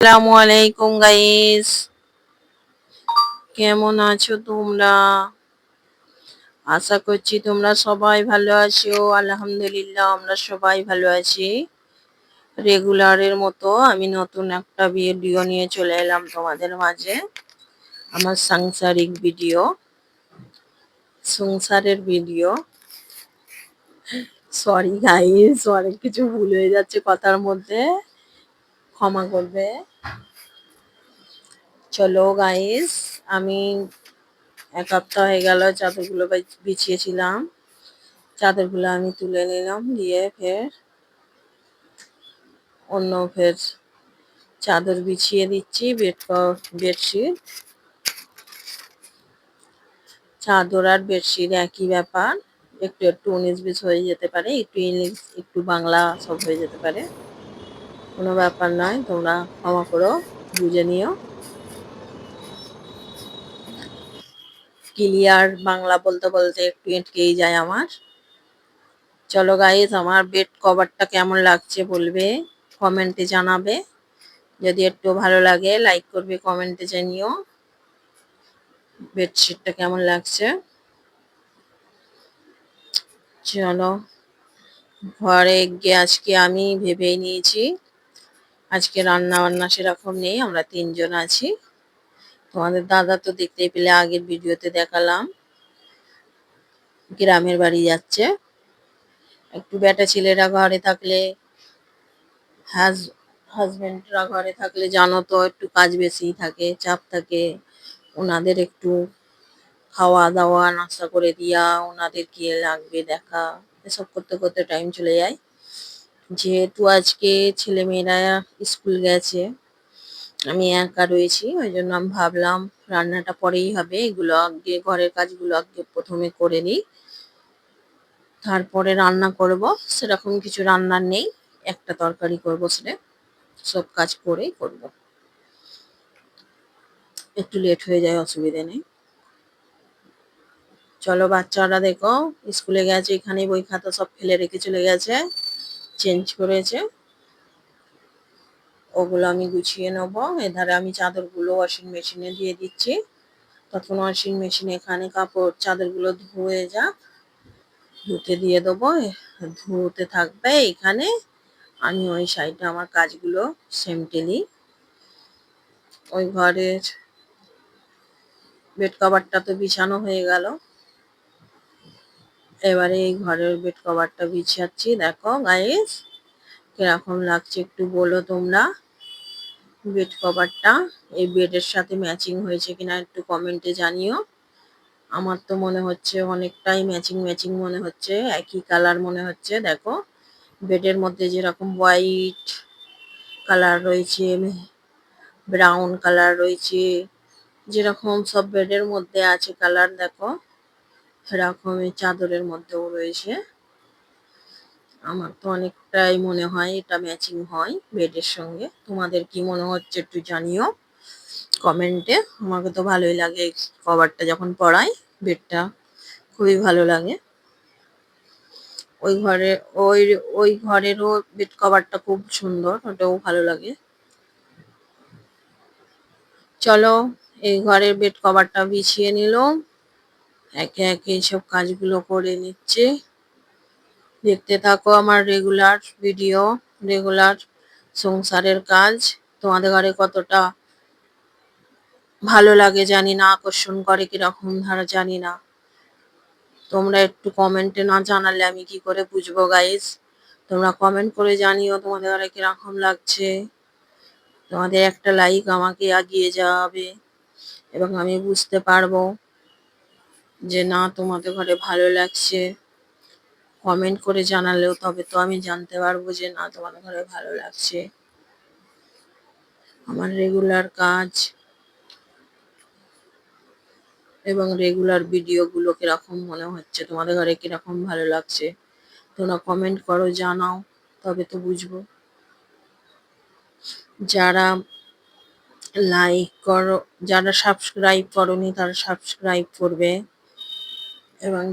আসসালামু আলাইকুম গাইস কেমন আছো তোমরা? আশা করছি তোমরা সবাই ভালো আছো। আলহামদুলিল্লাহ, আমরা সবাই ভালো আছি। রেগুলারের মতো আমি নতুন একটা ভিডিও নিয়ে চলে এলাম তোমাদের মাঝে। আমার সাংসারিক ভিডিও সংসারের ভিডিও সরি গাইস অনেক কিছু ভুল হয়ে যাচ্ছে কথার মধ্যে। ক্ষমা করবে। চলো গাইস আমি এক সপ্তাহ হয়ে গেল চাদরগুলো বিছিয়েছিলাম। চাদরগুলো আমি তুলে নিলাম, দিয়ে ফের অন্য ফের চাদর বিছিয়ে দিচ্ছি বেড বেডশিট চাদর আর বেডশিট একই ব্যাপার, একটু একটু উনিশ বিশ হয়ে যেতে পারে, একটু ইংলিশ, একটু বাংলা সব হয়ে যেতে পারে। কোনো ব্যাপার নয়, তোমরা ক্ষমা করো, বুঝে নিও। ক্লিয়ার বাংলা বলতে বলতে একটু এটকেই যায় আমার। চলো গাইজ আমার বেড কভারটা কেমন লাগছে বলবে কমেন্টে জানাবে। যদি একটু ভালো লাগে লাইক করবে কমেন্টে জানিও। বেডশিটটা কেমন লাগছে? চলো, ঘরে গিয়ে আজকে আমি ভেবেই নিয়েছি, আজকে রান্না বান্না সেরকম নেই, আমরা তিনজন আছি। তোমাদের দাদা তো দেখতেই পেলে আগের ভিডিওতে দেখালাম। গ্রামের বাড়ি যাচ্ছে। একটু বেটা ছেলেরা ঘরে থাকলে হাজবেন্ডরা ঘরে থাকলে জানো তো, একটু কাজ বেশি থাকে, চাপ থাকে। ওনাদের একটু খাওয়া দাওয়া নাস্তা করে দিয়া ওনাদের কি লাগবে দেখা। এসব করতে করতে টাইম চলে যায়। যেহেতু আজকে ছেলে মেয়েরা স্কুল গেছে আমি একা রয়েছি ওই জন্য আমি ভাবলাম রান্নাটা পরেই হবে, এগুলো আগে ঘরের কাজগুলো আগে প্রথমে করে নিই। তারপরে রান্না করব, সেরকম কিছু রান্নার নেই, একটা তরকারি করব সেটা, সব কাজ করেই করব। একটু লেট হয়ে যায়, অসুবিধে নেই। চলো বাচ্চারা দেখো, স্কুলে গেছে এখানে বই খাতা সব ফেলে রেখে চলে গেছে চেঞ্জ করেছে। ওগুলো আমি গুছিয়ে নেব। এধারে আমি চাদরগুলো ওয়াশিং মেশিনে দিয়ে দিচ্ছি। তখন ওয়াশিং মেশিনে এখানে কাপড়, চাদরগুলো ধুয়ে যাক ধুতে দিয়ে দেবো। ধুতে থাকবে এখানে। আমি ওই সাইডে আমার কাজগুলো সেমটেলি ওই ঘরের বেড কভারটা তো বিছানো হয়ে গেল। এবারে এই ঘরের বেড কভারটা বিছাচ্ছি। দেখো গাইস কীরকম লাগছে একটু বলো তোমরা। বেড কভারটা এই বেডের সাথে ম্যাচিং হয়েছে কিনা একটু কমেন্টে জানিও। আমার তো মনে হচ্ছে অনেকটাই ম্যাচিং ম্যাচিং মনে হচ্ছে, একই কালার মনে হচ্ছে। দেখো বেডের মধ্যে যেরকম হোয়াইট কালার রয়েছে ব্রাউন কালার রয়েছে, যেরকম সব বেডের মধ্যে আছে কালার দেখো সেরকম চাদরের মধ্যেও রয়েছে। আমার তো অনেকটাই মনে হয় এটা ম্যাচিং হয় বেডের সঙ্গে। তোমাদের কি মনে হচ্ছে একটু জানিও কমেন্টে আমাকে তো ভালোই লাগে কভারটা যখন পড়াই বেডটা খুবই ভালো লাগে। ওই ঘরে, ওই ওই ঘরেরও বেড কভারটা খুব সুন্দর, ওটাও ভালো লাগে। চলো, এই ঘরের বেড কভারটা বিছিয়ে নিল। একে একে সব কাজগুলো করে নিচ্ছে। দেখতে থাকো আমার রেগুলার ভিডিও রেগুলার সংসারের কাজ। তোমাদের ঘরে কতটা ভালো লাগে জানি না, আকর্ষণ করে কীরকম ধারা জানি না। তোমরা একটু কমেন্টে না জানালে আমি কি করে বুঝব গাইজ তোমরা কমেন্ট করে জানিও তোমাদের ঘরে কীরকম লাগছে। তোমাদের একটা লাইক আমাকে এগিয়ে যাবে এবং আমি বুঝতে পারব যে না, তোমাদের ঘরে ভালো লাগছে। কমেন্ট করে জানালেও তবে তো আমি জানতে পারব যে, না তোমাদের ঘরে ভালো লাগছে। আমার রেগুলার কাজ এবং রেগুলার ভিডিওগুলো কীরকম মনে হচ্ছে? তোমাদের ঘরে কীরকম ভালো লাগছে? তোমরা কমেন্ট করো, জানাও, তবে তো বুঝব। যারা লাইক করো, যারা সাবস্ক্রাইব করনি, তারা সাবস্ক্রাইব করবে। এবং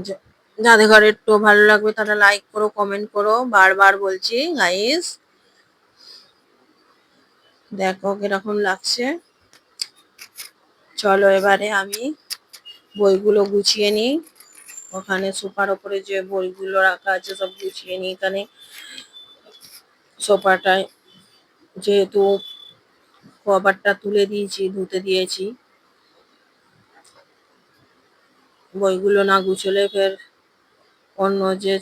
যাদের একটু ভালো লাগবে তারা লাইক করো কমেন্ট করো, বারবার বলছি গাইস দেখো কীরকম লাগছে। চলো এবারে আমি বইগুলো গুছিয়ে নিই। ওখানে সোফার ওপরে যে বইগুলো রাখা আছে সব গুছিয়ে নিই। এখানে সোফাটায় যেহেতু কভারটা তুলে দিয়েছি, ধুতে দিয়েছি। বইগুলো না গুছলে ফের অন্য যে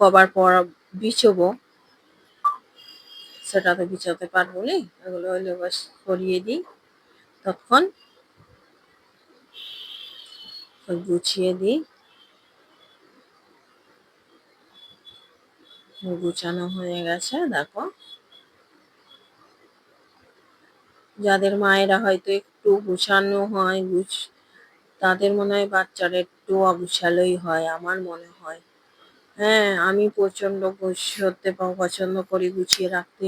কভার পরা বিছবো, সেটা তো বিছাতে পারব নি এগুলো হলে বাস দিই। তখন গুছিয়ে দিই। গুছানো হয়ে গেছে, দেখো। যাদের মায়েরা হয়তো একটু গুছানো হয়, গুছ তাদের মনে হয় বাচ্চারা একটু অগুছালোই হয়, আমার মনে হয়। হ্যাঁ আমি প্রচণ্ড গুছোতে পছন্দ করি গুছিয়ে রাখতে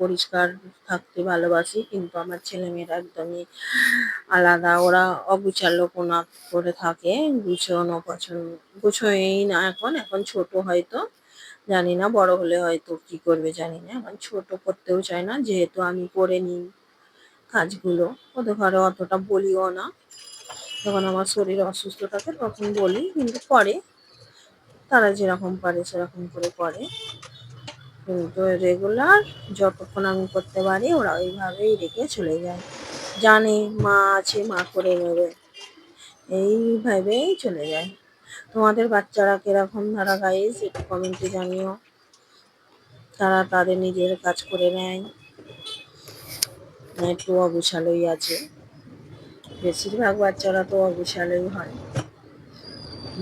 পরিষ্কার থাকতে ভালোবাসি, কিন্তু আমার ছেলে মেয়েরা একদমই আলাদা। ওরা অগুছালো কোনা করে থাকে, গুছানো পছন্দ গুছোয়ই না এখন। এখন ছোট হয়তো, জানি না, বড় হলে হয়তো কি করবে জানি না। এখন ছোট করতেও চায় না, যেহেতু আমি করে নিই কাজগুলো। ওদের ঘরে অতটা বলিও না। যখন আমার শরীর অসুস্থ থাকে তখন বলি, কিন্তু করে। তারা যেরকম পারে সেরকম করে করে। কিন্তু রেগুলার যতক্ষণ আমি করতে পারি, ওরা ওইভাবেই রেখে চলে যায়। জানে মা আছে, মা করে নেবে। এইভাবেই চলে যায়। তোমাদের বাচ্চারা কীরকম ধারা গাইস একটু কমেন্টে জানিও। তারা তাদের নিজের কাজ করে নেয়। একটু অগুছালোই আছে। বেশিরভাগ বাচ্চারা তো অগুছালোই হয়।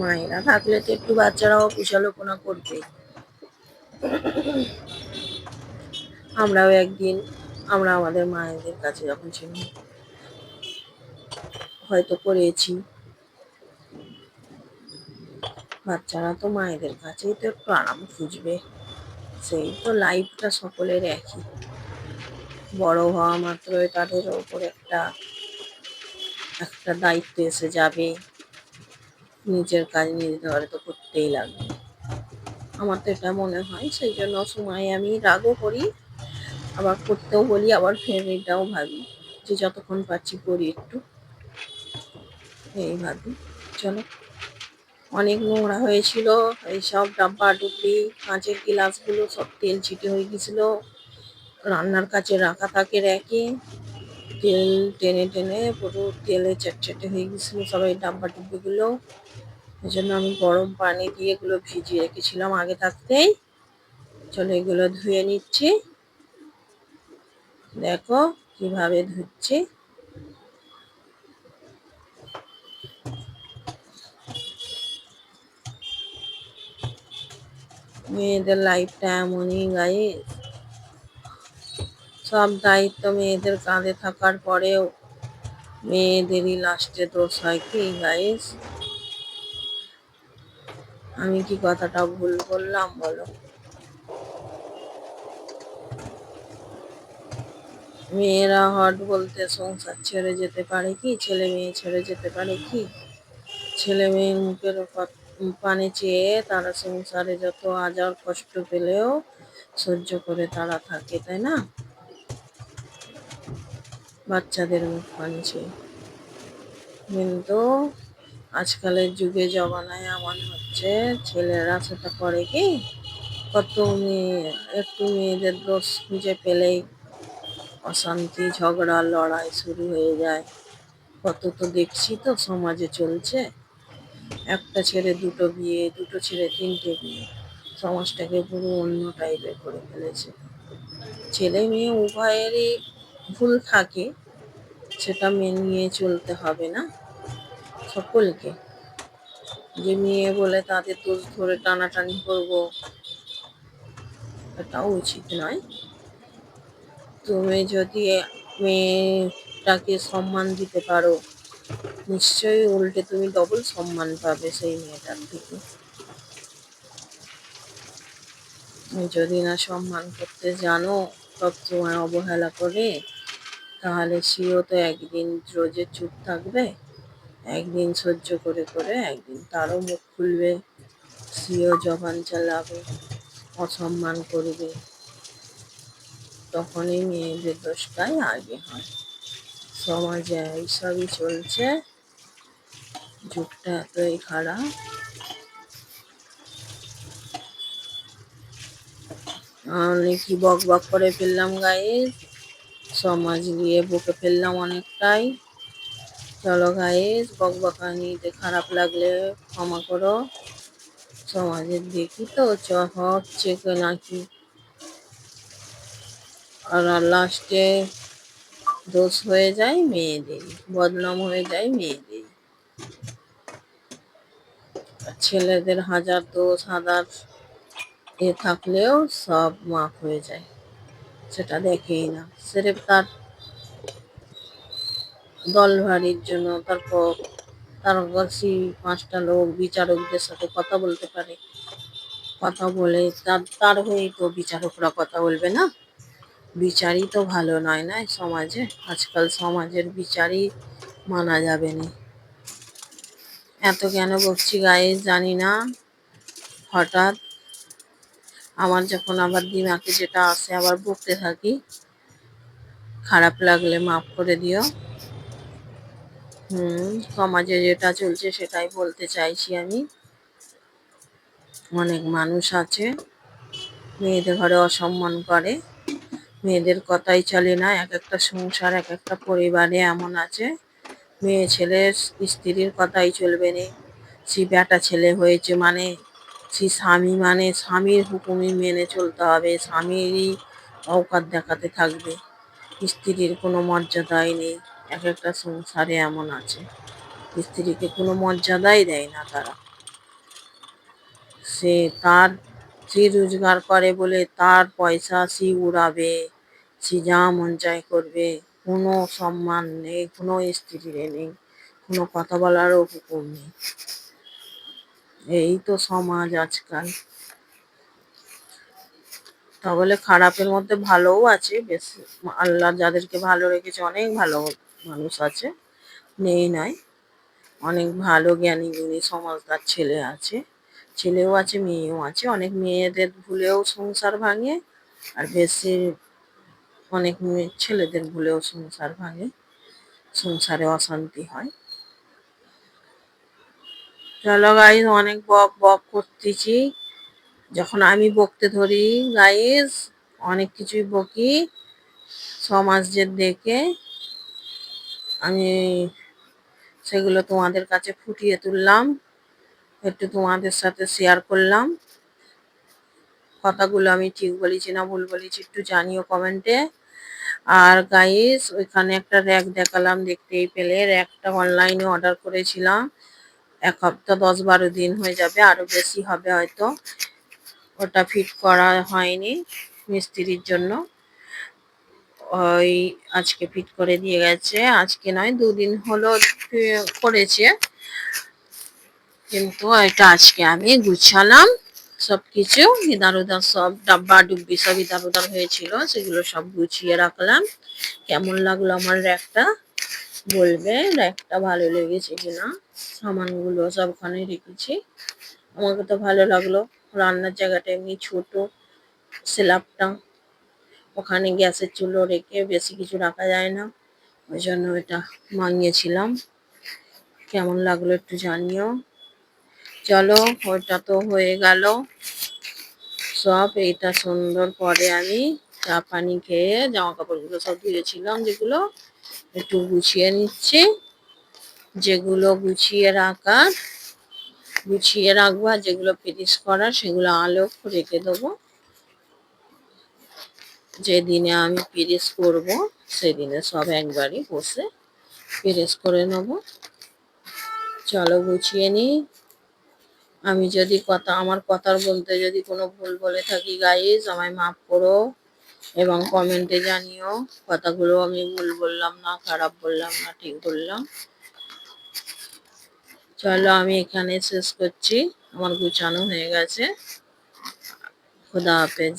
মায়েরা থাকলে তো একটু বাচ্চারাও কুশালোপনা করবে। আমরাও একদিন, আমরা আমাদের মায়েদের কাছে যখন ছিলাম, হয়তো করেছি। বাচ্চারা তো মায়েদের কাছেই তো একটু আরাম খুঁজবে। সেই তো লাইফটা সকলের একই। বড় হওয়া মাত্রই তাদের ওপর একটা একটা দায়িত্ব এসে যাবে। নিজের কাজ নিজের তো করতেই লাগবে। আমার তো এটা মনে হয়, সেই জন্য সময় আমি রাগও করি, আবার করতেও বলি, আবার ফের এটাও ভাবি যে যতক্ষণ পারছি করি একটু। এই ভাবি। চলো। অনেক নোংরা হয়েছিল এইসব ডাব্বা ডুব্বি কাঁচের গ্লাসগুলো সব তেল ছিটে হয়ে গেছিল। রান্নার কাছে রাখা থাকে র্যাকে। তেল টেনে টেনে পুরো তেলে চটচটে হয়ে গেছিল সবাই ডাব্বা ডুব্বিগুলো এই জন্য আমি গরম পানি দিয়ে এগুলো ভিজিয়ে রেখেছিলাম আগে থাকতেই। চলো এগুলো ধুয়ে নিচ্ছি। দেখো কীভাবে ধুচ্ছি। মেয়েদের লাইফটা এমনই গায়ে সব দায়িত্ব মেয়েদের কাঁধে থাকার পরেও মেয়েদেরই লাস্টে দোষ হয় কি গাইস আমি কি কথাটা ভুল বললাম, বলো? মেয়েরা হট বলতে সংসার ছেড়ে যেতে পারে কি, ছেলে মেয়ে ছেড়ে যেতে পারে কি? ছেলে মেয়ের মুখের পানে চেয়ে তারা সংসারে যত আজার কষ্ট পেলেও সহ্য করে তারা থাকে, তাই না? বাচ্চাদের মুখ চেয়ে কিন্তু আজকালের যুগে জমানায় এমন হচ্ছে, ছেলেরা সেটা করে কি? কত মেয়ে একটু মেয়েদের দোষ খুঁজে পেলেই অশান্তি, ঝগড়া, লড়াই শুরু হয়ে যায়। কত তো দেখছি তো সমাজে চলছে। একটা ছেড়ে দুটো বিয়ে, দুটো ছেড়ে তিনটে বিয়ে। সমাজটাকে পুরো অন্য টাইপের করে ফেলেছে। ছেলে মেয়ে উভয়েরই ভুল থাকে, সেটা মেনে নিয়ে চলতে হবে না সকলকে। যে মেয়ে বলে তাদের দোষ ধরে টানাটানি করব এটাও উচিত নয়। তুমি যদি মেয়েটাকে সম্মান দিতে পারো, নিশ্চয়ই উল্টে তুমি ডবল সম্মান পাবে সেই মেয়েটার থেকে। যদি না সম্মান করতে জানো সবসময় অবহেলা করে তাহলে সেও তো একদিন রোজে চুপ থাকবে, একদিন সহ্য করে করে একদিন তারও মুখ খুলবে, সেও জবান চালাবে, অসম্মান করবে। তখনই মেয়েদের দোষটাই আগে হয়? সমাজে এইসবই চলছে, যুগটা এতই খারাপ। অনেকই বক বক করে ফেললাম গায়ে? সমাজ নিয়ে বকে ফেললাম অনেকটাই। চলো গাইস বক বকানিতে খারাপ লাগলে ক্ষমা করো। সমাজের দেখি তো চ হচ্ছে কি নাকি। আর লাস্টে দোষ হয়ে যায় মেয়েদের, বদনাম হয়ে যায় মেয়েদের। ছেলেদের হাজার দোষ, হাজার এ থাকলেও সব মাফ হয়ে যায়। সেটা দেখেই না। সেরেফ তার দল ভারির জন্য তারপর তার কাছে পাঁচটা লোক বিচারকদের সাথে কথা বলতে পারে। কথা বলে তার তার হয়েই তো বিচারকরা কথা বলবে না। বিচারই তো ভালো নয় না সমাজে? আজকাল সমাজের বিচারই মানা যাবে না। এত কেন বকছি গায়ে জানি না। হঠাৎ আমার যখন আবার দিমাকে যেটা আসে আবার বকতে থাকি, খারাপ লাগলে মাফ করে দিও। হুম, সমাজে যেটা চলছে সেটাই বলতে চাইছি আমি। অনেক মানুষ আছে, মেয়েদের ঘরে অসম্মান করে। মেয়েদের কথাই চলে না, এক একটা সংসার, এক একটা পরিবারে এমন আছে। মেয়ে ছেলে স্ত্রীর কথাই চলবে না। সে বেটা ছেলে হয়েছে মানে সে স্বামী মানে স্বামীর হুকুমই মেনে চলতে হবে, স্বামীরই অকাত দেখাতে থাকবে। স্ত্রীর কোনো মর্যাদাই নেই এক একটা সংসারে এমন আছে। স্ত্রীকে কোনো মর্যাদাই দেয় না তারা। সে তার সে রোজগার করে বলে তার পয়সা সে উড়াবে, সে যা মন চায় করবে। কোনো সম্মান নেই, কোনো স্ত্রীর নেই, কোনো কথা বলারও হুকুম নেই। এই তো সমাজ আজকাল। তাহলে খারাপের মধ্যে ভালোও আছে, বেশ আল্লাহ যাদেরকে ভালো রেখেছে, অনেক ভালো মানুষ আছে, নেই নয় অনেক ভালো জ্ঞানী গুণী সমাজদার ছেলে আছে, ছেলেও আছে, মেয়েও আছে। অনেক মেয়েদের ভুলেও সংসার ভাঙে, আর বেশি অনেক মেয়ে ছেলেদের ভুলেও সংসার ভাঙে, সংসারে অশান্তি হয়। চলো গাইজ অনেক বক বক করতেছি। যখন আমি বকতে ধরি গাইজ অনেক কিছুই বকি। সমাজের দেখে আমি সেগুলো তোমাদের কাছে ফুটিয়ে তুললাম, একটু তোমাদের সাথে শেয়ার করলাম। কথাগুলো আমি ঠিক বলেছি না ভুল বলেছি, একটু জানিও কমেন্টে আর গাইস ওইখানে একটা র্যাক দেখালাম, দেখতেই পেলে। র্যাকটা অনলাইনে অর্ডার করেছিলাম। এক হপ্তাহ দশ বারো দিন হয়ে যাবে, আরও বেশি হবে হয়তো। ওটা ফিট করা হয়নি মিস্ত্রির জন্য। ওই আজকে ফিট করে দিয়ে গেছে। আজকে নয়, দুদিন হলো করেছে। কিন্তু এটা আজকে আমি গুছালাম সব কিছু ইদার উদার সব ডাব্বা ডুব্বি সব ইদার উদার হয়েছিল, সেগুলো সব গুছিয়ে রাখলাম। কেমন লাগল আমার র্যাকটা? বলবে, র্যাকটা ভালো লেগেছে কিনা? সামানগুলো সব ওখানে রেখেছি। আমাকে তো ভালো লাগল। রান্নার জায়গাটা এমনি ছোট স্ল্যাবটা ওখানে গ্যাসের চুলো রেখে বেশি কিছু রাখা যায় না। ওই জন্য এটা মাঙিয়েছিলাম কেমন লাগল একটু জানিও। চলো ওটা তো হয়ে গেল। সব এটা সুন্দর পরে আমি চা পানি খেয়ে জামা কাপড়গুলো সব ধুয়েছিলাম যেগুলো একটু গুছিয়ে নিচ্ছি। যেগুলো গুছিয়ে রাখার, গুছিয়ে রাখব আর যেগুলো ফিনিশ করার সেগুলো আলো রেখে দেবো। যেদিনে আমি পিরিস করব সেদিনে সব একবারই বসে পিরিস করে নেব। চলো গুছিয়ে নিই। আমি যদি কথা, আমার কথার বলতে যদি কোনো ভুল বলে থাকি গাইজ আমায় মাফ করো এবং কমেন্টে জানিও। কথাগুলো আমি ভুল বললাম না, খারাপ বললাম না, ঠিক বললাম। চলো আমি এখানে শেষ করছি। আমার গুছানো হয়ে গেছে। খোদা হাফেজ।